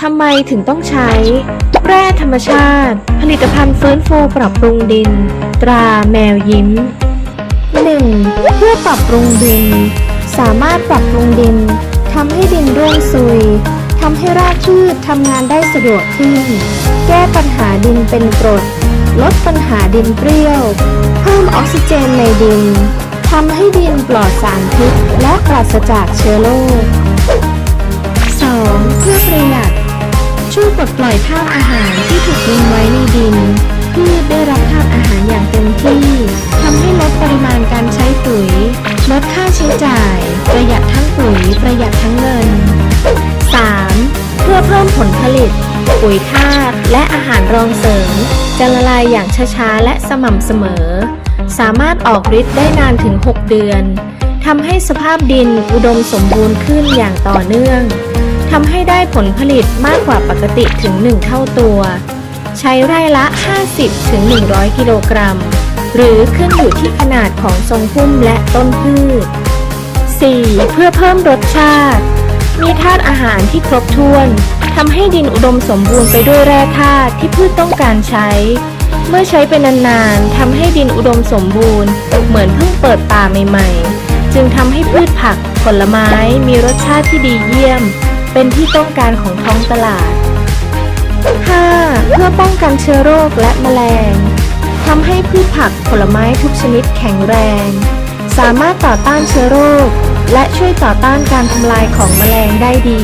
ทำไมถึงต้องใช้ แร่ธรรมชาติ ผลิตภัณฑ์ฟื้นฟูปรับปรุงดิน ตราแมวยิ้ม 1. เพื่อปรับปรุงดิน สามารถปรับปรุงดินทำให้ดินร่วงซุยทำให้รากพืชทำงานได้สะดวกขึ้น แก้ปัญหาดินเป็นกรด ลดปัญหาดินเปรี้ยว เพิ่มออกซิเจนในดินทำให้ดินปลอดสารพิษและปราศจากเชื้อโรค ปลดปล่อยธาตุอาหารที่ถูกทิ้งไว้ในดินพืชได้รับธาตุอาหารอย่างเต็มที่ทำให้ลดปริมาณการใช้ปุ๋ย ลดค่าใช้จ่าย ประหยัดทั้งปุ๋ย ประหยัดทั้งเงิน 3. เพื่อเพิ่มผลผลิต ปุ๋ยธาตุและอาหารรองเสริม จะละลายอย่างช้าๆ และสม่ำเสมอ สามารถออกฤทธิ์ได้นานถึง 6 เดือนทำให้สภาพดินอุดมสมบูรณ์ขึ้นอย่างต่อเนื่อง ทำให้ได้ผลผลิตมากกว่าปกติถึง 1 เท่าตัว ใช้ไร่ละ 50ถึง100 กิโลกรัม หรือขึ้นอยู่ที่ขนาดของทรงพุ่มและต้นพืช 4. เพื่อเพิ่มรสชาติ มีธาตุอาหารที่ครบถ้วนทำให้ดินอุดมสมบูรณ์ไปด้วยแร่ธาตุที่พืชต้องการใช้ เมื่อใช้ไปนานๆทำให้ดินอุดมสมบูรณ์ เหมือนเพิ่งเปิดป่าใหม่ ๆ จึงทำให้พืชผักผลไม้มีรสชาติที่ดีเยี่ยม เป็นที่ต้องการของท้องตลาด 5. เพื่อป้องกันเชื้อโรคและแมลงทำให้พืชผักผลไม้ทุกชนิดแข็งแรง สามารถต่อต้านเชื้อโรค และช่วยต่อต้านการทำลายของแมลงได้ดี